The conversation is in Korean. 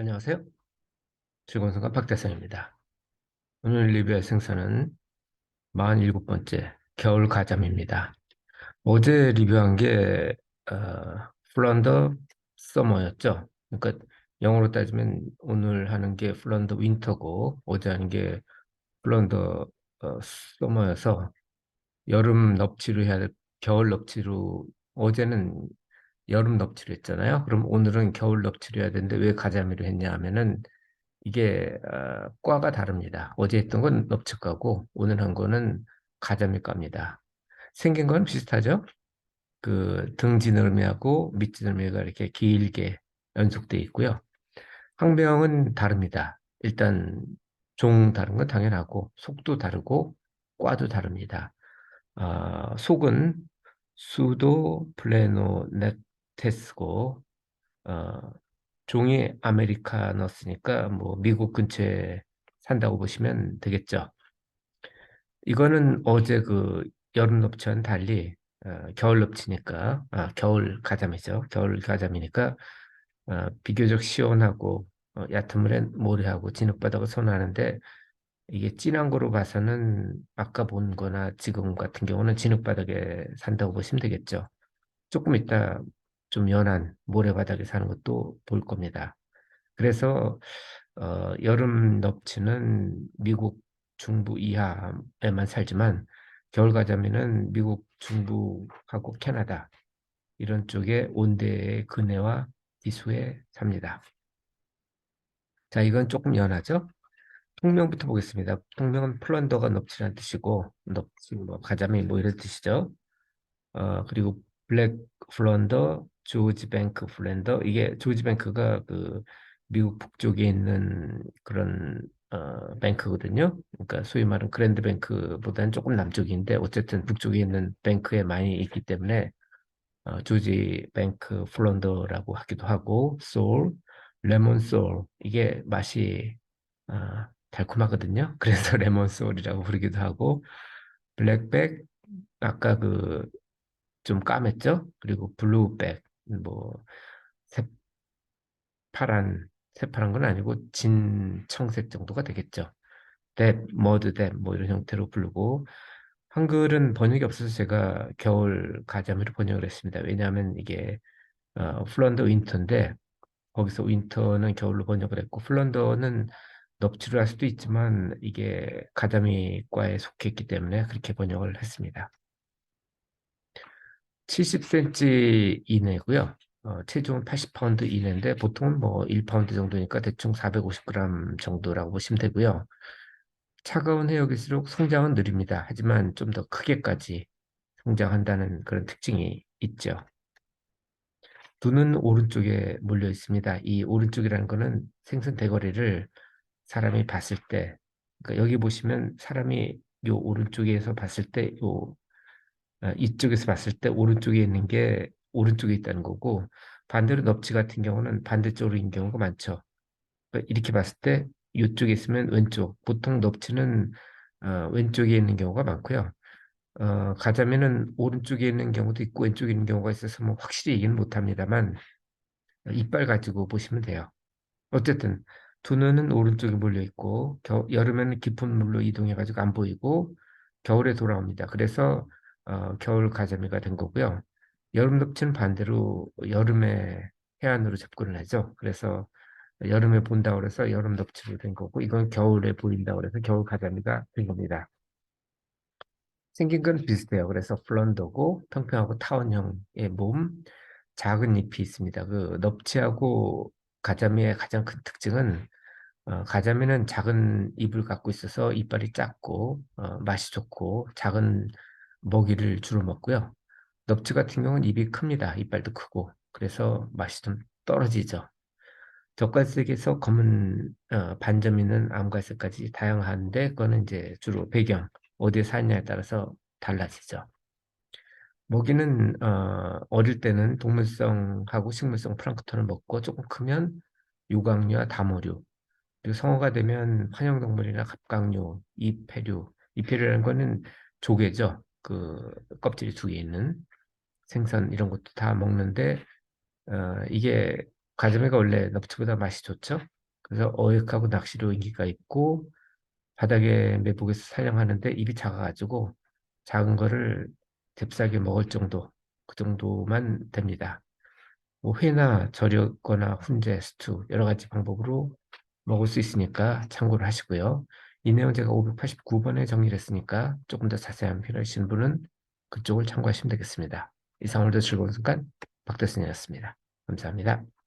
안녕하세요. 즐거운 순간 박대성입니다. 오늘 리뷰할 생선은 47번째 겨울 가자미입니다. 어제 리뷰한 게 어, 플란더 서머였죠. 그러니까 영어로 따지면 오늘 하는 게 플란더 윈터고 어제 하는 게 플란더 어, 서머여서 여름 넙치로 해야 될 겨울 넙치로 어제는 여름 넙치로 했잖아요. 그럼 오늘은 겨울 넙치로 해야 되는데 왜 가자미로 했냐 하면은 이게 어, 과가 다릅니다. 어제 했던 건 넙치과고 오늘 한 거는 가자미과입니다. 생긴 건 비슷하죠? 그 등지느러미하고 밑지느러미가 이렇게 길게 연속돼 있고요. 항명은 다릅니다. 일단 종 다른 건 당연하고 속도 다르고 과도 다릅니다. 어, 속은 수도 플레노네 테스고 어, 종이 아메리카너스니까 뭐 미국 근처에 산다고 보시면 되겠죠. 이거는 어제 그 여름 넙치와는 달리 어, 겨울 넙치니까 아, 겨울 가자미죠. 겨울 가자미니까 어, 비교적 시원하고 어, 얕은 물에 모래하고 진흙바닥을 선호하는데 이게 진한 거로 봐서는 아까 본 거나 지금 같은 경우는 진흙바닥에 산다고 보시면 되겠죠. 조금 이따 좀 연한 모래바닥에 사는 것도 볼 겁니다. 그래서 어, 여름 넙치는 미국 중부 이하에만 살지만 겨울 가자미는 미국 중부하고 캐나다 이런 쪽에 온대의 근해와 기수에 삽니다. 자, 이건 조금 연하죠? 통명부터 보겠습니다. 통명은 플런더가 넙치라는 뜻이고 넙치, 뭐 가자미 뭐 이런 뜻이죠. 어, 그리고 블랙 플런더, 조지 뱅크 플랜더 이게 조지 뱅크가 그 미국 북쪽에 있는 그런 어, 뱅크거든요. 그러니까 소위 말하는 그랜드 뱅크보다는 조금 남쪽인데 어쨌든 북쪽에 있는 뱅크에 많이 있기 때문에 어, 조지 뱅크 플런더라고 하기도 하고 소울, 레몬 소울 이게 맛이 어, 달콤하거든요. 그래서 레몬 소울이라고 부르기도 하고 블랙백 아까 그 좀 까맸죠. 그리고 블루백 뭐 새파란 새파란 건 아니고 진 청색 정도가 되겠죠. 뎁, 머드 뎁뭐 이런 형태로 부르고 한글은 번역이 없어서 제가 겨울 가자미로 번역을 했습니다. 왜냐하면 이게 어, 플런더 윈터인데 거기서 윈터는 겨울로 번역을 했고 플런더는 넙치를 할 수도 있지만 이게 가자미과에 속했기 때문에 그렇게 번역을 했습니다. 70cm 이내고요. 어, 체중은 80파운드 이내인데 보통은 뭐 1파운드 정도니까 대충 450g 정도라고 보시면 되고요. 차가운 해역일수록 성장은 느립니다. 하지만 좀 더 크게까지 성장한다는 그런 특징이 있죠. 눈은 오른쪽에 몰려 있습니다. 이 오른쪽이라는 것은 생선 대거리를 사람이 봤을 때, 그러니까 여기 보시면 사람이 요 오른쪽에서 봤을 때, 요 어, 이쪽에서 봤을 때 오른쪽에 있는 게 오른쪽에 있다는 거고 반대로 넙치 같은 경우는 반대쪽으로 있는 경우가 많죠. 그러니까 이렇게 봤을 때 이쪽에 있으면 왼쪽. 보통 넙치는 어, 왼쪽에 있는 경우가 많고요. 어, 가자미는 오른쪽에 있는 경우도 있고 왼쪽에 있는 경우가 있어서 뭐 확실히 얘기는 못합니다만 이빨 가지고 보시면 돼요. 어쨌든 두 눈은 오른쪽에 몰려 있고 겨, 여름에는 깊은 물로 이동해 가지고 안 보이고 겨울에 돌아옵니다. 그래서 어, 겨울 가자미가 된 거고요. 여름 넙치는 반대로 여름에 해안으로 접근을 하죠. 그래서 여름에 본다 그래서 여름 넙치로 된 거고 이건 겨울에 보인다 그래서 겨울 가자미가 된 겁니다. 생긴 건 비슷해요. 그래서 플런더고 평평하고 타원형의 몸, 작은 잎이 있습니다. 그 넙치하고 가자미의 가장 큰 특징은 어, 가자미는 작은 잎을 갖고 있어서 이빨이 작고 어, 맛이 좋고 작은 먹이를 주로 먹고요. 넙치 같은 경우는 입이 큽니다. 이빨도 크고 그래서 맛이 좀 떨어지죠. 젓갈색에서 검은 어, 반점 있는 암갈색까지 다양한데 그거는 이제 주로 배경 어디에 사냐에 따라서 달라지죠. 먹이는 어, 어릴 때는 동물성하고 식물성 플랑크톤을 먹고 조금 크면 유광류와 다모류 그리고 성어가 되면 환영동물이나 갑각류, 이패류 이패류라는 거는 조개죠. 그두개 있는 생선 이런 것도 다 먹는데 어, 이게 가자미가 원래 넙치보다 맛이 좋죠. 그래서 어획하고 낚시로 인기가 있고 바닥에 매복에서 사냥하는데 입이 작아가지고 작은 거를 잽싸게 먹을 정도 그 정도만 됩니다. 뭐 회나 절였거나 훈제, 스튜 여러 가지 방법으로 먹을 수 있으니까 참고를 하시고요. 이 내용 제가 589번에 정리를 했으니까 조금 더 자세한 필요하신 분은 그쪽을 참고하시면 되겠습니다. 이상 오늘도 즐거운 순간 박대순이었습니다. 감사합니다.